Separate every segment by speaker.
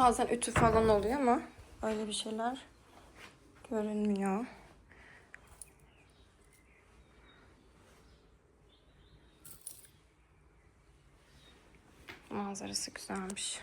Speaker 1: Bazen ütü falan oluyor ama öyle bir şeyler görünmüyor. Manzarası güzelmiş.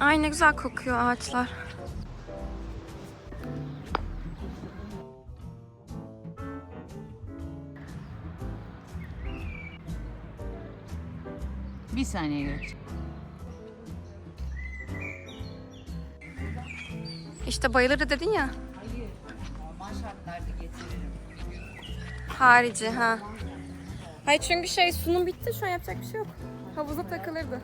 Speaker 1: Ay ne güzel kokuyor ağaçlar.
Speaker 2: Bir saniye Gökçe.
Speaker 1: İşte bayılır dedin ya.
Speaker 2: Hayır. Normal şartlarda getiririm.
Speaker 1: Harici ha. Hayır çünkü şey sunum bitti şu an yapacak bir şey yok. Havuza takılırdı.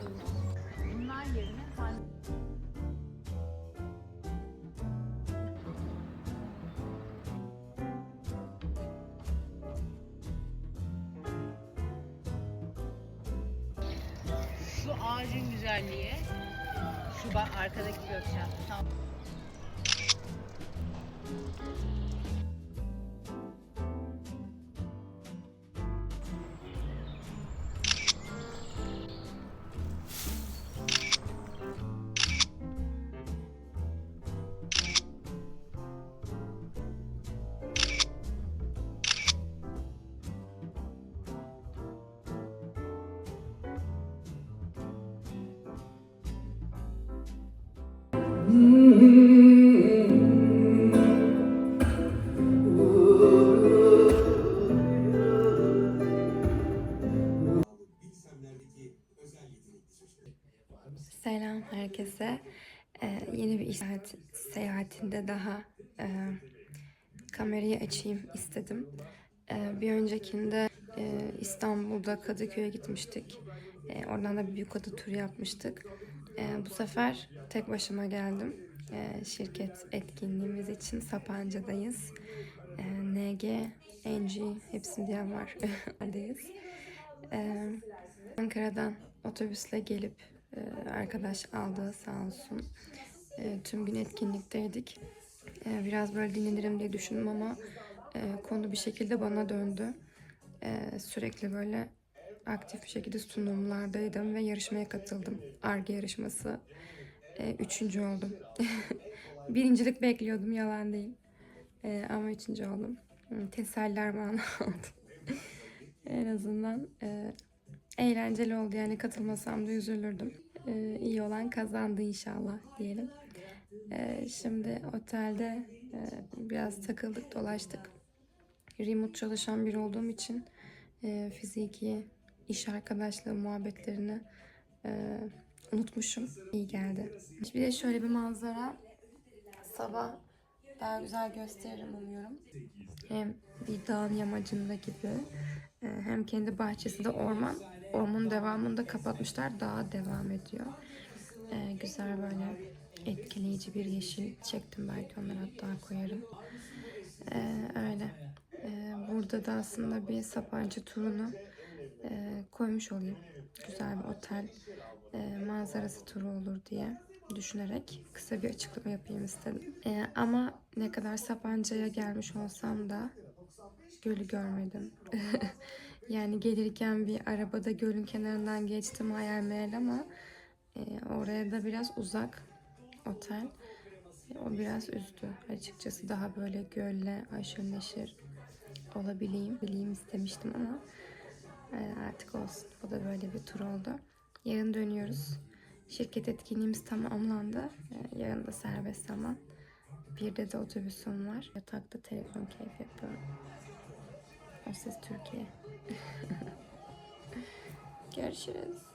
Speaker 1: Herkese. Ee, yeni bir seyahat- seyahatinde daha e, kamerayı açayım istedim. Ee, bir öncekinde e, İstanbul'da Kadıköy'e gitmiştik. E, oradan da bir büyük ada turu yapmıştık. E, bu sefer tek başıma geldim. E, şirket etkinliğimiz için Sapanca'dayız. E, NG, NG hepsini diyen var. Oradayız. E, Ankara'dan otobüsle gelip e, arkadaş aldı sağ olsun. E, tüm gün etkinlikteydik. E, biraz böyle dinlenirim diye düşündüm ama e, konu bir şekilde bana döndü. Sürekli böyle aktif bir şekilde sunumlardaydım ve yarışmaya katıldım. ARGE yarışması. Üçüncü oldum. Birincilik bekliyordum yalan değil. Ama üçüncü oldum. Hı, Teseller bana aldım. en azından e, eğlenceli oldu yani katılmasam da üzülürdüm. Ee, iyi olan kazandı inşallah diyelim. Ee, şimdi otelde e, biraz takıldık dolaştık. Remote çalışan biri olduğum için e, fiziki iş arkadaşlığı muhabbetlerini e, unutmuşum. İyi geldi. Bir de şöyle bir manzara. Sabah daha güzel gösteririm umuyorum. Hem bir dağın yamacında gibi e, hem kendi bahçesinde orman. Ormanın devamında kapatmışlar. Dağa devam ediyor. E, güzel böyle etkileyici bir yeşil çektim. Belki onları hatta koyarım. E, öyle. E, burada da aslında bir Sapancı turunu e, koymuş olayım. Güzel bir otel e, manzarası turu olur diye düşünerek kısa bir açıklama yapayım istedim. E, ama ne kadar Sapanca'ya gelmiş olsam da gölü görmedim. yani gelirken bir arabada gölün kenarından geçtim hayal meyal ama e, oraya da biraz uzak otel. E, o biraz üzdü açıkçası. Daha böyle gölle aşırı neşir olabileyim, bileyim istemiştim ama e, artık olsun. Bu da böyle bir tur oldu. Yarın dönüyoruz. Şirket etkinliğimiz tamamlandı. E, yarın da serbest zaman. Bir de de otobüsüm var. Yatakta telefon keyfi yapıyorum. Ses Türkiye. Görüşürüz.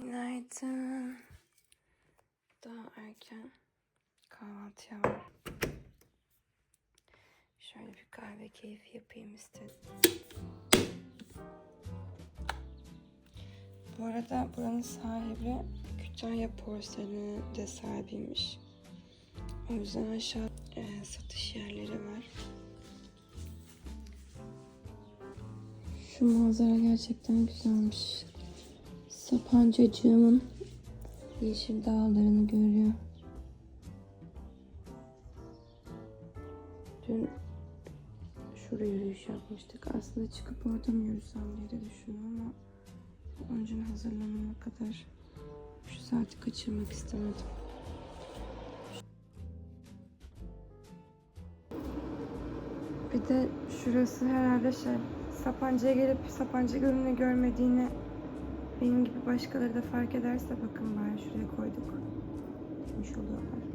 Speaker 1: Günaydın. Daha erken var. Şöyle bir kahve keyfi yapayım istedim. Bu arada buranın sahibi Kütahya Porselen de sahibiymiş. O yüzden aşağı e, satış yerleri var. Şu manzara gerçekten güzelmiş. Sapancacığımın yeşil dağlarını görüyor. Dün şuraya yürüyüş yapmıştık. Aslında çıkıp orada mı yürüsem diye de düşündüm ama önceden hazırlanana kadar şu saati kaçırmak istemedim. Bir de şurası herhalde şey Sapanca'ya gelip Sapanca Gölü'nü görmediğini benim gibi başkaları da fark ederse bakın bari şuraya koyduk. Demiş oluyorlar.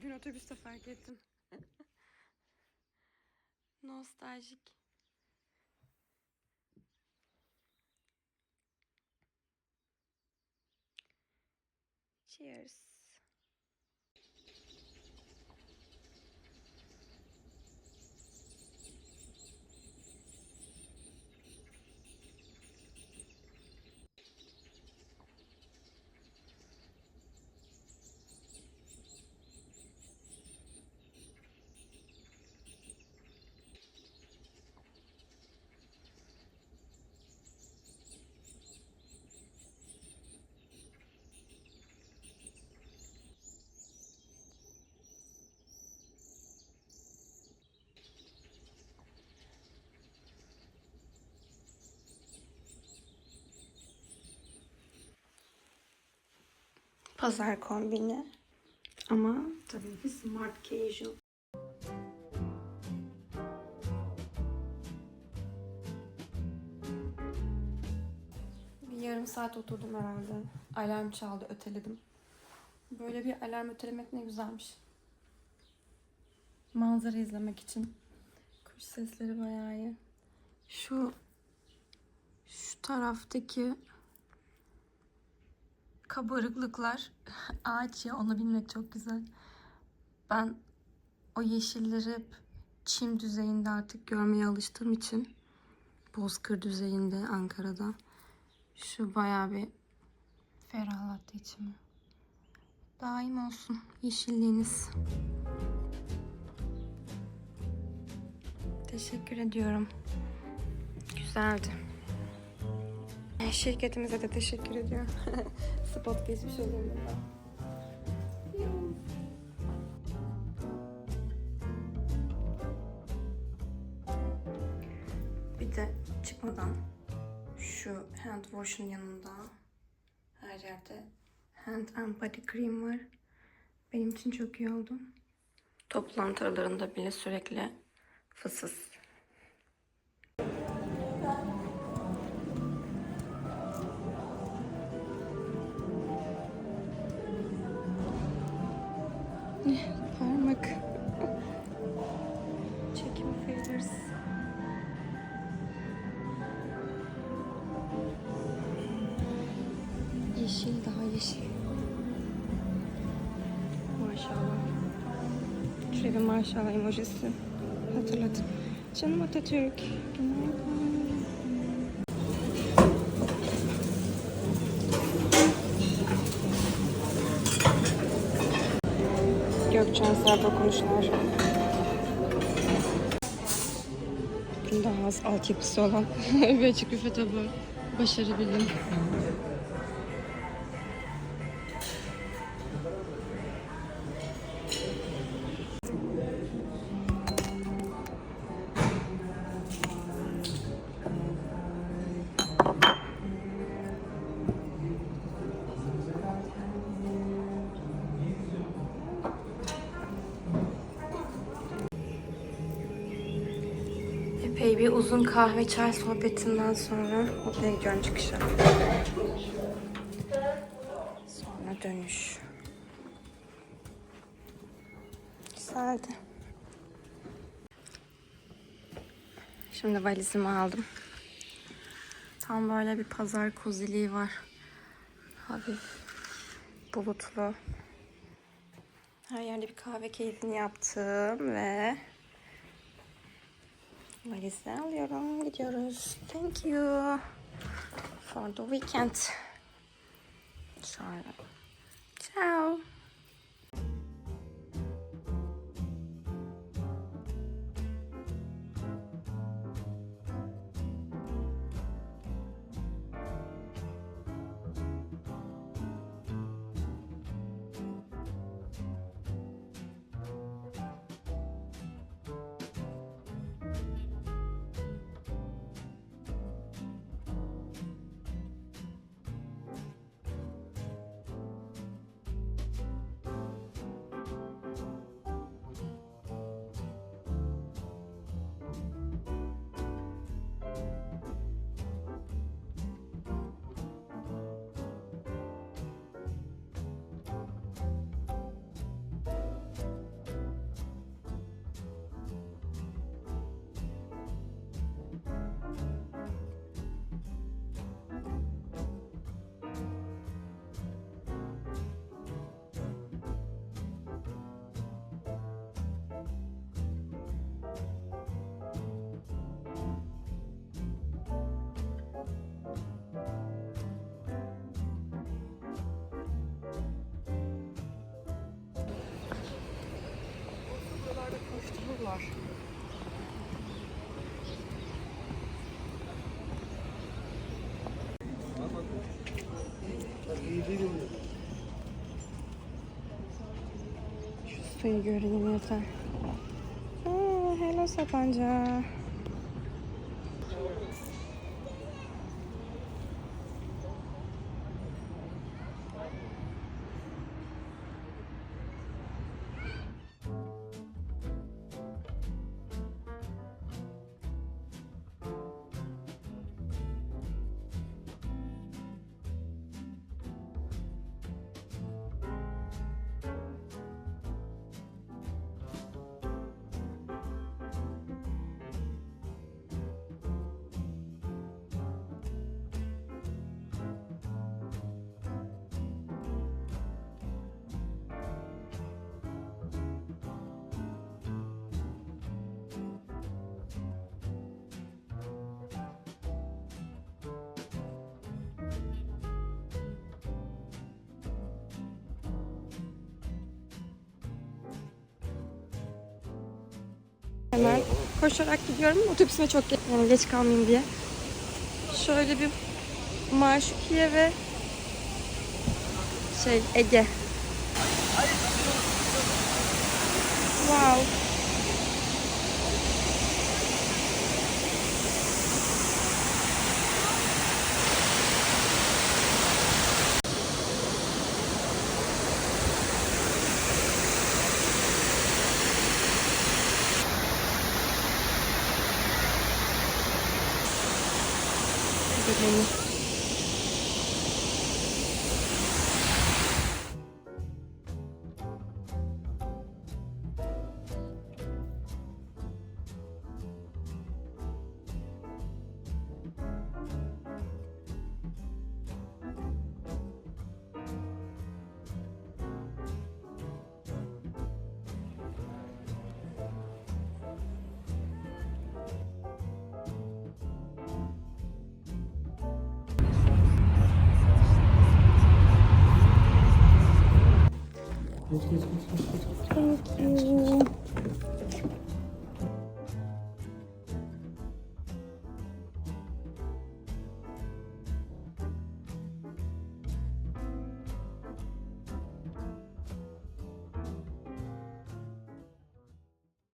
Speaker 1: Dün otobüste fark ettim. Nostaljik. Cheers. Pazar kombini. Ama tabii ki smart casual. Bir yarım saat oturdum herhalde. Alarm çaldı, öteledim. Böyle bir alarm ötelemek ne güzelmiş. Manzara izlemek için. Kuş sesleri bayağı iyi. Şu şu taraftaki kabarıklıklar ağaç ya onu bilmek çok güzel. Ben o yeşilleri hep çim düzeyinde artık görmeye alıştığım için Bozkır düzeyinde Ankara'da şu bayağı bir Ferahlattı içimi. Daim olsun yeşilliğiniz. Teşekkür ediyorum. Güzeldi. Şirketimize de teşekkür ediyorum. Spot geçmiş olayım bundan. Bir de çıkmadan şu hand wash'un yanında her yerde hand and body cream var. Benim için çok iyi oldu. Toplantı aralarında bile sürekli fısız. Yeşil daha yeşil. Maşallah. Şuraya bir maşallah emojisi. Hatırladım. Canım Atatürk. Günaydın. Gökçen Serp okunuşlar. Bunun daha az altyapısı olan bir açık büfe tabağı. Başarı kahve çay sohbetinden sonra odaya gidiyorum çıkışa. Sonra dönüş. Güzeldi. Şimdi valizimi aldım. Tam böyle bir pazar koziliği var. Hafif bulutlu. Her yerde bir kahve keyfini yaptım ve Valizi alıyorum. Gidiyoruz. Thank you for the weekend. Sonra. Ciao. Suyu göreyim yeter. Aa, hello Sapanca. Koşarak gidiyorum. Otobüsüme çok geç, yani geç kalmayayım diye. Şöyle bir Maşukiye ve şey Ege. Wow. Menu.